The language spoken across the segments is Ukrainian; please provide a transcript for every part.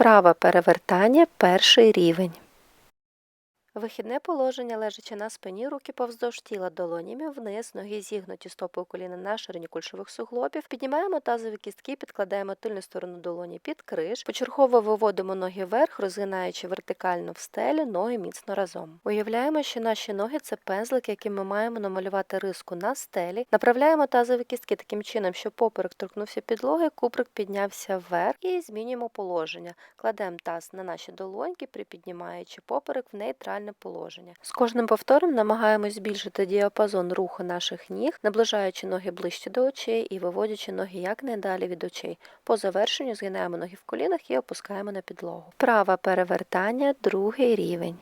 Вправа перевертання перший рівень. Вихідне положення, лежачи на спині, руки повздовж тіла долонями вниз, ноги зігнуті, стопи у коліна на ширині кульшових суглобів. Піднімаємо тазові кістки, підкладаємо тильну сторону долоні під криш. Почергово виводимо ноги вверх, розгинаючи вертикально в стелі, ноги міцно разом. Уявляємо, що наші ноги це пензлик, яким ми маємо намалювати риску на стелі. Направляємо тазові кістки таким чином, щоб поперек торкнувся підлоги, куприк піднявся вверх і змінюємо положення. Кладемо таз на наші долоньки, припіднімаючи поперек в нейтральне положення. З кожним повтором намагаємось збільшити діапазон руху наших ніг, наближаючи ноги ближче до очей і виводячи ноги якнайдалі від очей. По завершенню згинаємо ноги в колінах і опускаємо на підлогу. Праве перевертання, другий рівень.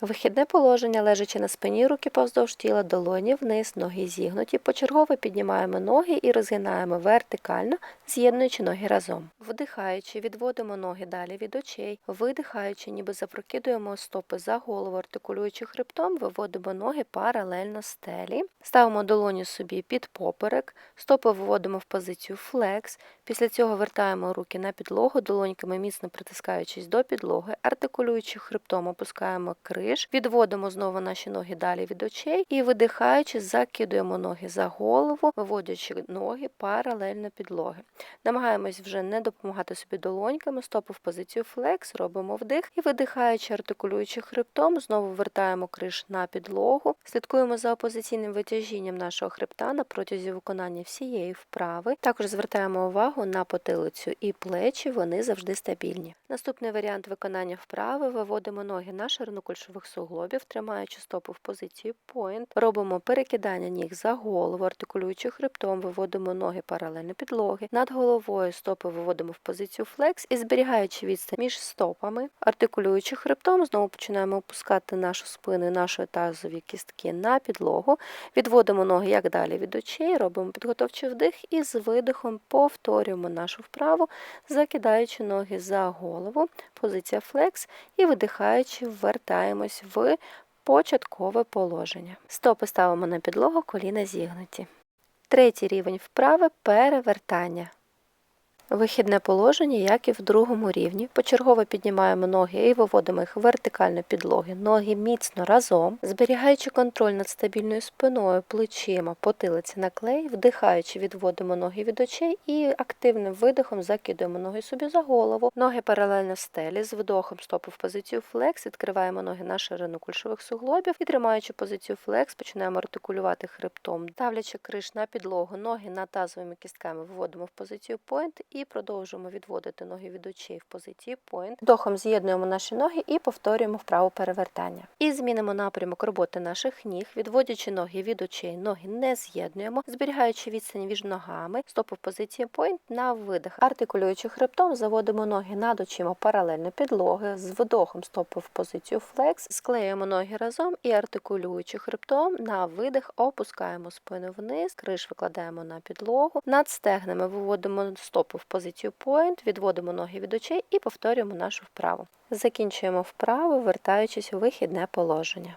Вихідне положення, лежачи на спині, руки повздовж тіла, долоні вниз, ноги зігнуті. Почергово піднімаємо ноги і розгинаємо вертикально, з'єднуючи ноги разом. Вдихаючи, відводимо ноги далі від очей, видихаючи, ніби запрокидуємо стопи за голову, артикулюючи хребтом, виводимо ноги паралельно стелі. Ставимо долоні собі під поперек, стопи виводимо в позицію флекс. Після цього вертаємо руки на підлогу, долоньками міцно притискаючись до підлоги, артикулюючи хребтом, опускаємо криш, відводимо знову наші ноги далі від очей і видихаючи, закидуємо ноги за голову, виводячи ноги паралельно підлоги. Намагаємось вже не допомагати собі долоньками, стопи в позицію флекс, робимо вдих і видихаючи, артикулюючи хребтом, знову вертаємо криш на підлогу, слідкуємо за опозиційним витяжінням нашого хребта на протязі виконання всієї вправи. Також звертаємо увагу на потилицю і плечі, вони завжди стабільні. Наступний варіант виконання вправи виводимо ноги на ширину кульшових суглобів, тримаючи стопу в позиції point. Робимо перекидання ніг за голову, артикулюючи хребтом, виводимо ноги паралельно підлоги. Над головою стопи виводимо в позицію флекс і зберігаючи відстань між стопами, артикулюючи хребтом, знову починаємо опускати нашу спину і наші тазові кістки на підлогу. Відводимо ноги як далі від очей, робимо підготовчий вдих і з видихом повторюємо нашу вправу, закидаючи ноги за голову, позиція флекс і видихаючи, ввертаємось в початкове положення. Стопи ставимо на підлогу, коліна зігнуті. Третій рівень вправи перевертання. Вихідне положення, як і в другому рівні. Почергово піднімаємо ноги і виводимо їх вертикально підлоги, ноги міцно разом, зберігаючи контроль над стабільною спиною, плечима, потилиці на клей, вдихаючи, відводимо ноги від очей і активним видихом закидуємо ноги собі за голову, ноги паралельно стелі, з вдохом стопи в позицію флекс, відкриваємо ноги на ширину кульшових суглобів. І тримаючи позицію флекс, починаємо артикулювати хребтом, давлячи криш на підлогу, ноги над тазовими кістками виводимо в позицію point і продовжуємо відводити ноги від очей в позиції point. Вдохом з'єднуємо наші ноги і повторюємо вправу перевертання. І змінимо напрямок роботи наших ніг, відводячи ноги від очей, ноги не з'єднуємо, зберігаючи відстань між ногами, стопи в позиції point на видих. Артикулюючи хребтом, заводимо ноги над очима паралельно підлоги, з вдохом стопи в позицію flex, склеюємо ноги разом і артикулюючи хребтом на видих, опускаємо спину вниз, криш викладаємо на підлогу, над стегнами виводимо стопи в позицію point, відводимо ноги від очей і повторюємо нашу вправу. Закінчуємо вправу, вертаючись у вихідне положення.